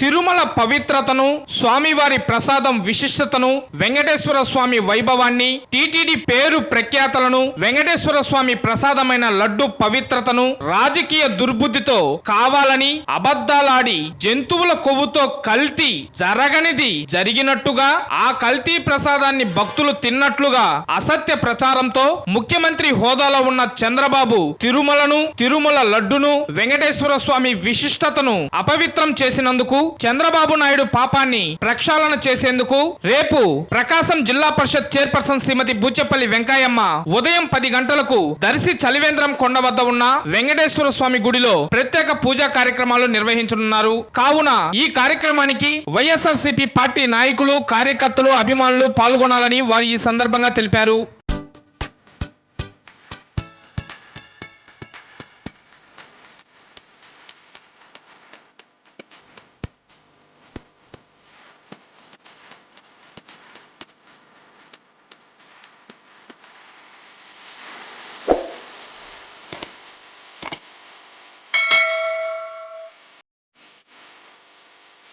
తిరుమల పవిత్రతను స్వామివారి ప్రసాదం విశిష్టతను వెంకటేశ్వర స్వామి వైభవాన్ని టీటీడీ పేరు ప్రఖ్యాతలను వెంకటేశ్వర స్వామి ప్రసాదమైన లడ్డు పవిత్రతను రాజకీయ దుర్బుద్ధితో కావాలని అబద్ధాలాడి జంతువుల కొవ్వుతో కల్తీ జరగనిది జరిగినట్టుగా ఆ కల్తీ ప్రసాదాన్ని భక్తులు తిన్నట్లుగా అసత్య ప్రచారంతో ముఖ్యమంత్రి హోదాలో ఉన్న చంద్రబాబు తిరుమలను తిరుమల లడ్డును వెంకటేశ్వర స్వామి విశిష్టతను అపవిత్రం చేసినందుకు చంద్రబాబు నాయుడు పాపాన్ని ప్రక్షాళన చేసేందుకు రేపు ప్రకాశం జిల్లా పరిషత్ చైర్పర్సన్ శ్రీమతి బూచెపల్లి వెంకయ్యమ్మ ఉదయం పది గంటలకు దర్శి చలివేంద్రం కొండ వద్ద ఉన్న వెంకటేశ్వర స్వామి గుడిలో ప్రత్యేక పూజా కార్యక్రమాలు నిర్వహించనున్నారు. కావున ఈ కార్యక్రమానికి వైఎస్ఆర్సీపీ పార్టీ నాయకులు కార్యకర్తలు అభిమానులు పాల్గొనాలని వారు ఈ సందర్భంగా తెలిపారు.